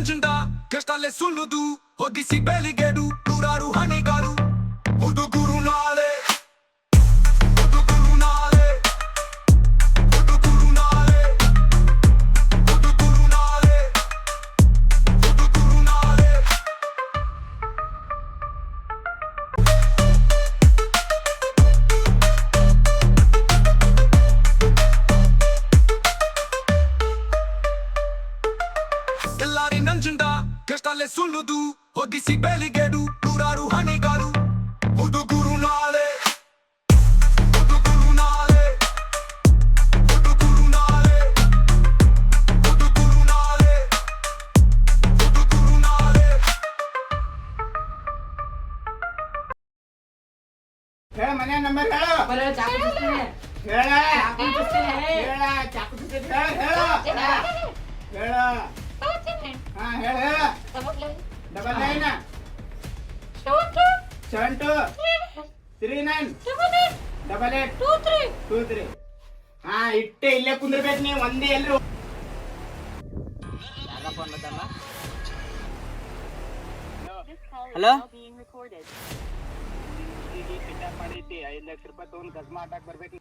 ನಂಜುಂಡ ಕಷ್ಟಲ್ಲೇ ಸುಳ್ಳುದು ಹೊದಿಸಿ ಬೆಳಿಗೆಡು ನೂರಾರು ಹನಿಗಾರು ಸುಳ್ಳುದು ಹೊದಿಸಿ ಬೆಳಿಗೆಡು ನೂರಾರು ಹನಿಗಳು ಹುಡುಗುರು ನಾಳೆ ಹುಡುಗುರು ನಾಳೆ ಹುಡುಗುರು ನಾಳೆ ಹುಡುಗುರು ನಾಳೆ ಹುಡುಗುರು ನಾಳೆ ಹೇಳ ಮನೆ ನಂಬರ್ ಹೇಳು ಬರೋ ಚಾಕು ಚುಚ್ತೀನಿ. ಹೇಳ ಚಾಕು ಚುಚ್ತೀನಿ. ಹೇಳ ಚಾಕು ಚುಚ್ಚಿ ಹೇಳ ಹೇಳು ಹೇಳ ಹಾ ಹೇಳ ಹೇಳ double nine seven two three nine double eight two three ಹಾ ಇಟ್ಟೆ ಇಲ್ಲೇ ಕುಂದ್ರಬೇಕು ನೀವು ಒಂದೇ ಎಲ್ರು. ಹಲೋ ಮಾಡೈತಿ ಐದು ಲಕ್ಷ ರೂಪಾಯಿ ತಗೊಂಡ್ ಕಸ್ಮ ಆಟಕ್ ಬರ್ಬೇಕು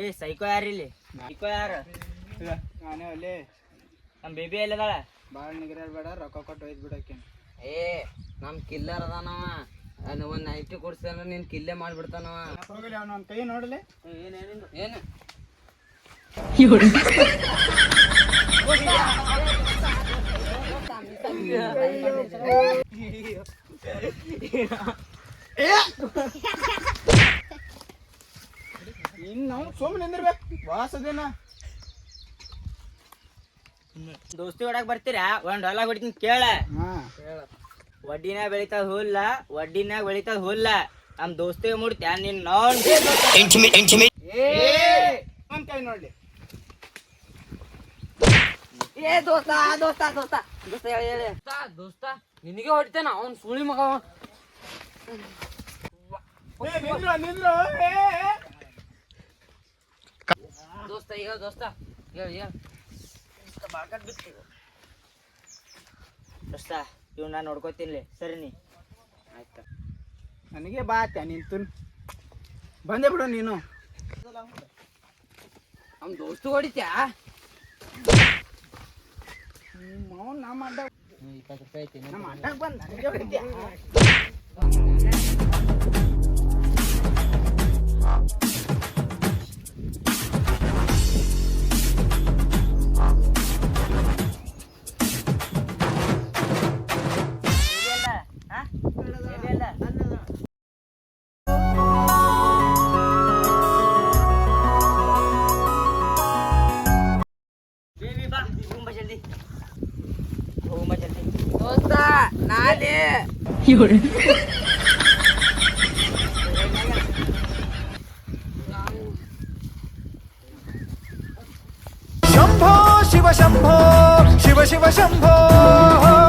ಏ ಸೈಕೋ ಯಾರು ಇಲ್ಲಿ? ಸೈಕೋ ಯಾರು? ನಾನೇ ಅಲ್ಲಿ. ನಮ್ಮ ಬೇಬಿ ಎಲ್ಲದಾಳ? ಭಾಳ ನಿಗರ ಬೇಡ ರೊಕ್ಕ ಕೊಟ್ಟು ಒಯ್ದು ಬಿಡಕ್ಕೆ. ಏ ನಮ್ ಕಿಲ್ಲರ್ ಅದಾನವ. ಅದ್ ಒಂದ್ ನೈಟಿ ಕೊಡ್ಸ್ತಾನ ನೀನ್ ಕಿಲ್ಲೆ ಮಾಡ್ಬಿಡ್ತಾನವ. ಹೋಗಲಿ ಅವನ ಒಂದು ಕೈ ನೋಡಲಿ. ಏನು ಇನ್ನು ನಾವು ಸುಮ್ಮನೆ ನಿಂದಿರ್ಬೇಕು ವಾಸದೇನ? ದೋಸ್ತಿ ಹೊಡಕ್ ಬರ್ತೀರಾ? ಒಂದ್ ಹೊಲ ಹೊಡಿತೀನಿ ಕೇಳ. ಹಾ. ವಡ್ಡಿನಾಗ ಬೆಳಿತದ ಹುಲ್ಲ ವಡ್ಡಿನಾಗ ಬೆಳಿತದ ಹುಲ್ಲ. ನಮ್ ದೋಸ್ತಿ ಮುಡ್ತ್ಯಾ ನಿನ್ ನೋಡಿ. ಕೈ ನೋಡ್ಲಿ. ಏ ದೋಸ್ತ ದೋಸ್ತ ದೋಸ್ತ. ದೋಸ್ತ ಹೇಳಿ ಹೇಳಿ. ದೋಸ್ತ ನಿನಗೆ ಹೊಡಿತಾನ ಅವ್ನ್ ಸುಳಿ ಮಗ. ನಿಂದ್ರ ನಿಂದ್ರ. ದೋಸ್ತ ಹೇಳ ದೋಸ್ತ. ಹೇಳಿ ಹೇಳಿ. ಬಾಳ್ಕಟ್ ಬಿತ್ತು ದೋಸ್ತ ಇವ್ ನಾ ನೋಡ್ಕೋತೀನಿ. ಸರಿ ನೀ. ಆಯ್ತ. ನನಗೆ ಬಾ ಆತ ನಿಂತು ಬಂದೆ ಬಿಡು ನೀನು. ನಮ್ಮ ದೋಸ್ತ ಹೊಡಿತ್ಯಾ? ನಮ್ಮ ಅಡ್ಡ ಇಪ್ಪತ್ತು ರೂಪಾಯಿ ಐತಿ ನಮ್ಮ ಅಡ್ಡಕ್ಕೆ ಬಂದ ನನಗೆ ಹೊಡಿತ್ಯಾ? 我在哪里？有人。香坡，喜欢香坡，喜欢喜坡。